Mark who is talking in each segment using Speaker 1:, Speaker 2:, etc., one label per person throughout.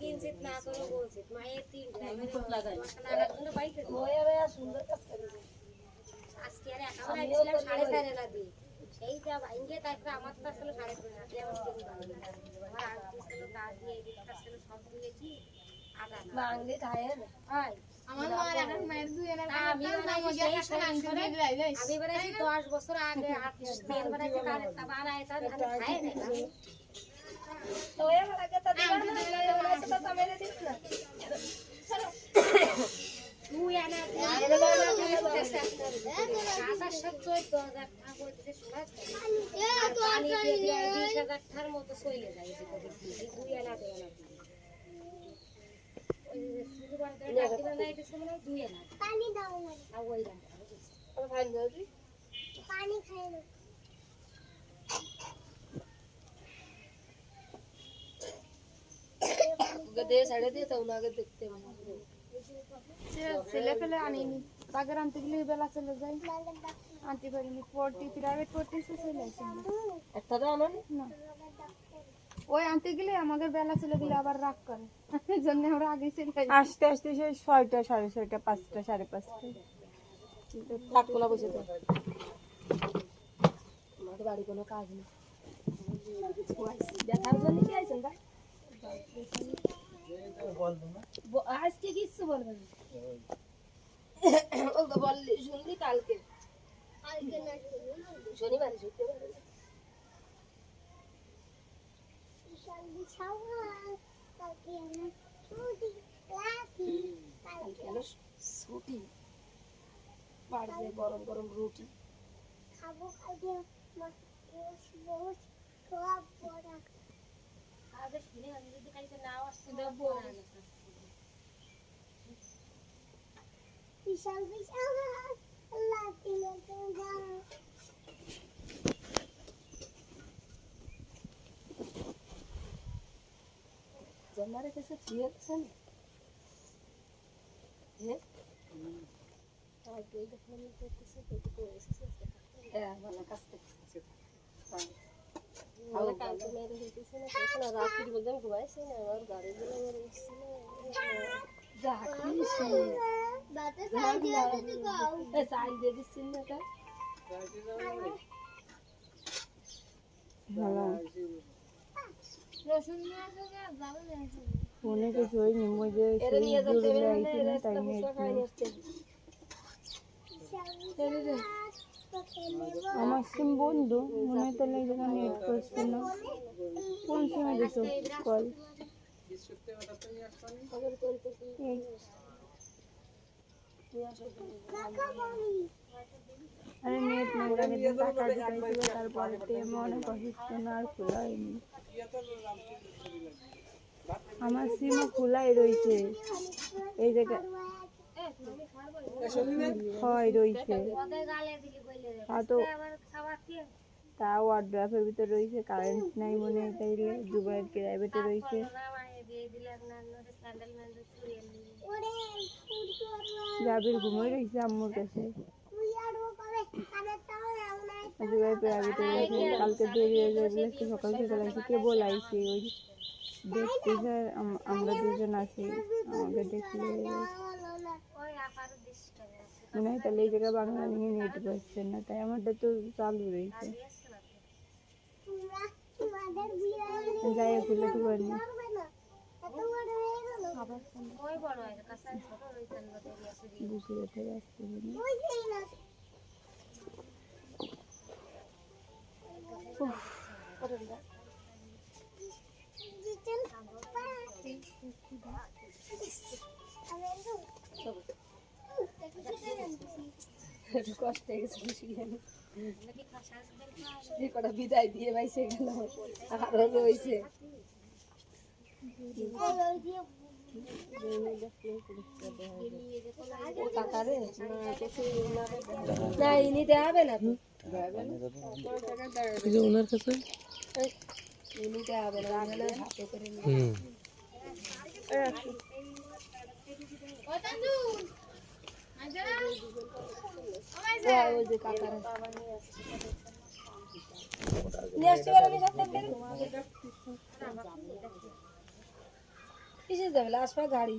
Speaker 1: কিঞ্চিত না করে বলছে মায়ের তিন
Speaker 2: লাগাই
Speaker 1: আজকে আর একাবার আইছিলাম সাড়ে চার এলা দিয়ে সেইটা ভাঙ্গে তারপরে আমার তো আসলে সাড়ে তিন হাতে আমার তিন ভাঙ্গে আমার আন্টি ছিল দা দিয়ে এদিকটা ছিল সব দিয়েছি আদা না
Speaker 3: বাংলি খায় না
Speaker 1: হয়
Speaker 4: আমার মার এখন মায়ের দুই এনে
Speaker 1: তা আমি বানাইছি সেই সময় করে আমি বানাইছি দশ বছর আগে আর তেল বানাইছি তার একটা বানাই তার আমি খাই না
Speaker 3: তো এ লাগে তো দিবা না বলেছে তো তুমি দিস না
Speaker 1: তুই আনা আশা সব চোদ্দ হাজার টাকা বলতেছে শোনা পানি দিয়ে দিয়ে বিশ হাজার টাকার মতো চলে যায় এই যে দুই আনা দেয় দুই আনা।
Speaker 5: পানি খাই
Speaker 4: ছেলে ফেলে আনিনি। বাগের আনতে গেলে বেলা চলে যায়। আনতে পারিনি পড়তে প্রাইভেট পড়তে এসে চলে আসি
Speaker 3: একটা তো আনো
Speaker 4: না। ওই আনতে গেলে আমাদের বেলা চলে গেলে আবার রাগ করে। এই জন্য আমরা আগে চলে
Speaker 6: আসতে আসতে সেই ছয়টা সাড়ে ছয়টা পাঁচটা সাড়ে পাঁচটা।
Speaker 3: কাকলা বসে তো আমাদের বাড়ি কোনো কাজ নেই। দেখার জন্য কি আইছেন ভাই? আজকে কিচ্ছু বলবেন বললি শুনলি কালকে। শনিবার শুক্রবার
Speaker 5: ছুটি
Speaker 3: বাড়িতে গরম গরম রুটি।
Speaker 5: খাব।
Speaker 1: আসতে
Speaker 5: বিশাল বিশাল
Speaker 3: করতেছে আমার কালকে মেরে হইতেছে না কইছে না রাত্রির মধ্যে ঘুমাইছি না আমার গাড়ি গুলো মেরে উঠছে না যা কিসে
Speaker 5: বাতা সাই দিয়ে দিতে গাও
Speaker 3: এ চাল দিয়ে দিচ্ছেন না তা
Speaker 6: ভালো
Speaker 4: রসুন নিয়ে আসো যা যাবে না আসো।
Speaker 6: ফোনে কিছু হয়নি তাই
Speaker 3: নিচ্ছে
Speaker 6: আমার সিম বন্ধু মনে হয় তাহলে এই নেট করছে না কোন সিমে দিছো কল আরে নেট টাকা দিতেছিল তারপরে তে মনে কষ্ট না আর খোলা হয়নি আমার সিমও খোলাই রয়েছে। এই জায়গায় হয় রয়েছে। তা ভিতরে রয়েছে কারেন্ট নাই মনে হয় তাইলে দুবাইয়ের প্রাইভেটে রয়েছে।
Speaker 1: না মায়ে দিয়ে দিলে আপনার স্যান্ডেল ম্যান্ডেল চুরিয়ে নিয়ে
Speaker 5: ওরে ফুটু
Speaker 6: জাবির ঘুমোই রয়েছে আম্মুর কাছে
Speaker 5: তুই আর ও করে কানে তাও না
Speaker 6: দুবাই প্রাইভেটে রয়েছে কালকে দেরি হয়ে যাবে বলে একটু সকাল সকাল আইসি কে বলাইছি ওই দেখতে স্যার আমরা দুজন আছি আমাকে দেখলে
Speaker 5: হলো না
Speaker 1: ওই আপার দৃষ্টিটা
Speaker 6: মনে হয় তাহলে এই জায়গায় বাংলা নিয়ে নেট পাচ্ছে না তাই আমারটা তো চালু রয়েছে
Speaker 5: তোমরা তোমাদের বিয়ে
Speaker 6: যাই খুলে তো
Speaker 3: কষ্ট হয়ে গেছে বেশি জ্ঞানী। যে কটা বিদায় দিয়ে বাইসে গেল। আরও রয়েছে।
Speaker 5: ওই দিয়ে
Speaker 3: কাকারে না ইনি দেখাবে না তো
Speaker 7: এই যে ওনার কাছে
Speaker 3: ইনি দেখাবে না রাখবে না হাতে করে নিয়ে।
Speaker 7: হুম
Speaker 3: ওই ওই যে কাকারে নিয়ে আসতে পারো সাথে গাড়ি।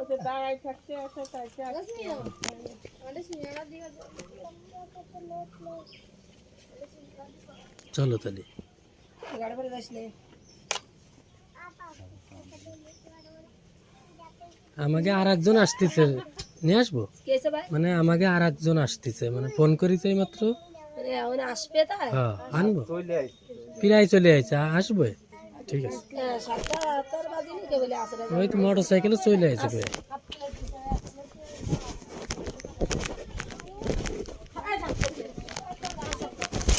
Speaker 6: ওতে দাঁড়াই থাকতে আছে তাইতে
Speaker 7: চলো তাহলে।
Speaker 3: গাড়ি করে যাস
Speaker 7: আমাকে আর একজন আসতেছে। নিয়ে আসব? মানে আমাকে আর একজন আসতেছে। মানে ফোন করেছে এই মাত্র
Speaker 3: মানে আসবে তাই?
Speaker 7: হ্যাঁ আনব। প্রায় চলে আইছে আসবে? ঠিক আছে।
Speaker 3: হ্যাঁ
Speaker 7: ওই তো মোটর সাইকেলে চলে আইছে